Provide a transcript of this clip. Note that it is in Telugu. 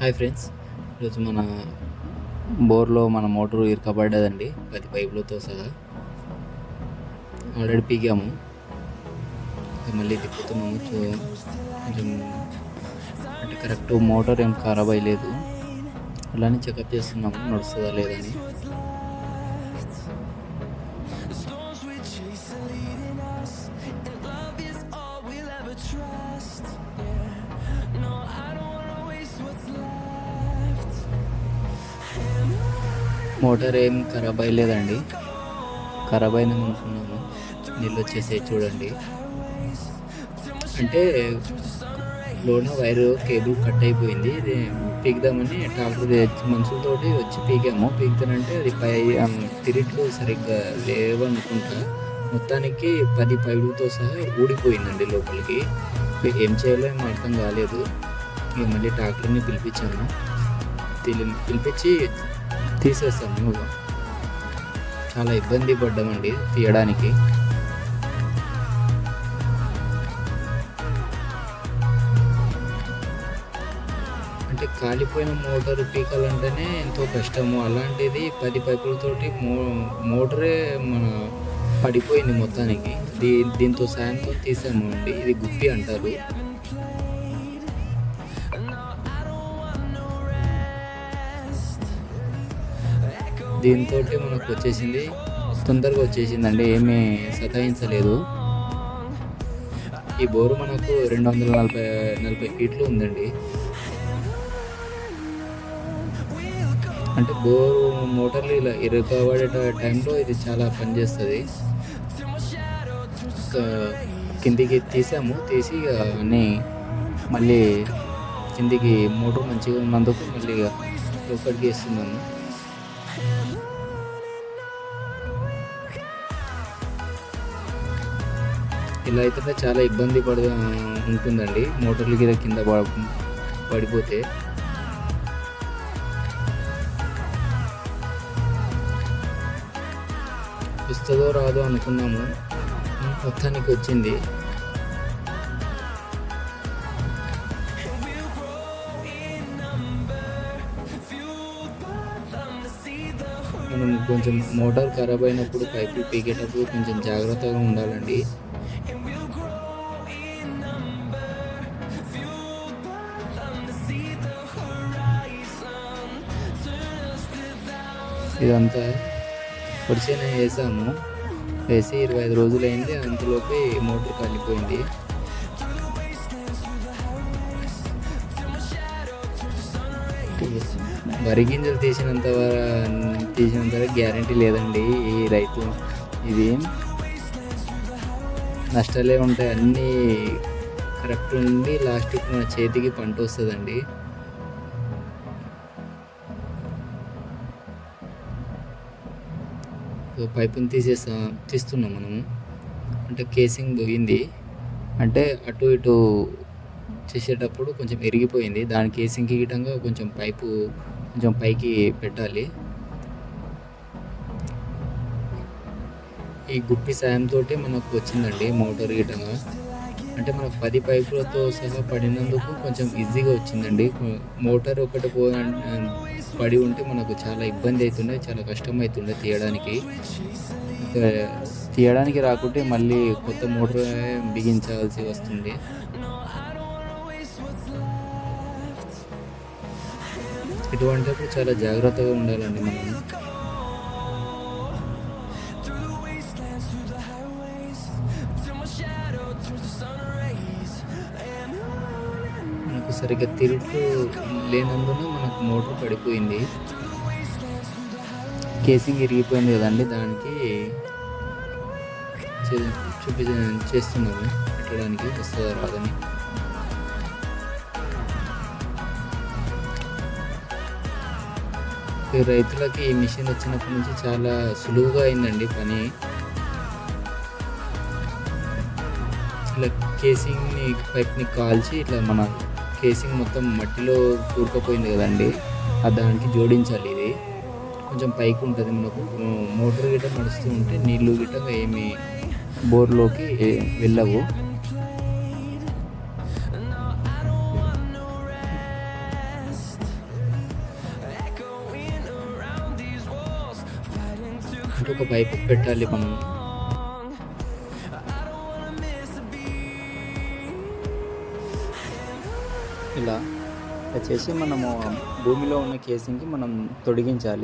Hi friends. ఈరోజు మన బోర్లో మన మోటార్ ఇరకబడ్డదండి. పది పైపులతో సహా ఆల్రెడీ పీగాము మళ్ళీ తిప్పుతున్నాము. కొంచెం అంటే కరెక్ట్ మోటార్ ఏం ఖరాబ్ అయ్యలేదు. అలానే చెకప్ చేస్తున్నాము. నడుస్తుందా లేదని మోటార్ ఏం ఖరాబ్ అయ్యలేదండి. ఖరాబ్ అయిన అనుకున్నాము నీళ్ళు వచ్చేసాయి చూడండి. అంటే లోన వైర్ కేబుల్ కట్ అయిపోయింది. ఇది పీకుదామని ట్రాక్టర్ మనుషులతో వచ్చి పీకాము. పీకుతానంటే అది పై తిరిట్లు సరిగ్గా లేవనుకుంటా. మొత్తానికి పది పైపులతో సహా ఊడిపోయిందండి లోపలికి. ఏం చేయాలో ఏం అర్థం కాలేదు. ఇక మళ్ళీ ట్రాక్టర్ని పిలిపించాము. పిలిపించి తీసేస్తాము చాలా ఇబ్బంది పడ్డామండి తీయడానికి. అంటే కాలిపోయిన మోటార్ పీకాలంటేనే ఎంతో కష్టము. అలాంటిది పది పైపులతోటి మో మోటరే మన పడిపోయింది మొత్తానికి. దీ దీంతో సాయంతో తీసాము అండి ఇది గుప్పి అంటారు. దీంతో మనకు వచ్చేసింది తొందరగా వచ్చేసిందండి ఏమీ సతాయించలేదు. ఈ బోరు మనకు రెండు వందల నలభై నలభై ఫీట్లు ఉందండి. అంటే బోరు మోటార్లు ఇలా ఇరుకబడే టైంలో ఇది చాలా పనిచేస్తుంది. కిందికి తీసాము తీసి అన్నీ మళ్ళీ కిందికి మోటార్ మంచిగా ఉన్నందుకు మళ్ళీ ఇక లోపలికి వేస్తున్నాము. ఇలా అయితే చాలా ఇబ్బంది పడ ఉంటుందండి. మోటార్లు కింద కింద పడిపోతే. వస్తుందో రాదో అనుకున్నాము. మొత్తానికి వచ్చింది. మనం కొంచెం మోటార్ ఖరాబ్ అయినప్పుడు పైపులు పీకేటప్పుడు కొంచెం జాగ్రత్తగా ఉండాలండి. ఇదంతా వరిసేన వేసాము వేసి ఇరవై ఐదు రోజులు అయింది అంతలోపే మోటార్ కాలిపోయింది. వరి గింజలు తీసినంత తీసినంత గ్యారంటీ లేదండి ఈ రైతు. ఇది నష్టాలే ఉంటాయి. అన్నీ కరెక్ట్ ఉండి లాస్ట్కి మన చేతికి పంట వస్తుందండి. సో పైపుని తీసేసా తీస్తున్నాం మనము. అంటే కేసింగ్ పోయింది. అంటే అటు ఇటు చేసేటప్పుడు కొంచెం ఎరిగిపోయింది దాని కేసింగ్కి గిటంగా కొంచెం పైపు కొంచెం పైకి పెట్టాలి. ఈ గుప్పి సాయంతో మనకు వచ్చిందండి మోటార్ గిటంగా అంటే మనకు పది పైపులతో సహా పడినందుకు కొంచెం ఈజీగా వచ్చిందండి. మోటార్ ఒకటి పో పడి ఉంటే మనకు చాలా ఇబ్బంది అవుతుండే చాలా కష్టం అవుతుండే తీయడానికి తీయడానికి రాకుంటే మళ్ళీ కొత్త మోటార్ బిగించాల్సి వస్తుంది. ఇటువంటిప్పుడు చాలా జాగ్రత్తగా ఉండాలండి మనం. మనకు సరిగ్గా తిరుగు లేనందున మనకు మోటార్ పడిపోయింది. కేసింగ్ ఇరిగిపోయింది కదండి దానికి. చూపి చేస్తున్నాము. పెట్టడానికి వస్తుందా రాదని. రైతులకి ఈ మిషన్ వచ్చినప్పటి నుంచి చాలా సులువుగా అయిందండి పని. ఇట్లా కేసింగ్ని పైప్ని కాల్చి ఇట్లా మన కేసింగ్ మొత్తం మట్టిలో కూరుకుపోయింది కదండి. అది దానికి జోడించాలి ఇది. కొంచెం పైకి ఉంటుంది మనకు. మోటార్ గిట్ట నడుస్తూ ఉంటే నీళ్ళు గిట్ట ఏమి బోర్లోకి వెళ్ళవు. అంటే ఒక వైపు పెట్టాలి మనం. ఇలా. ఇలా చేసి మనము భూమిలో ఉన్న కేసింగ్కి మనం తొడిగించాలి.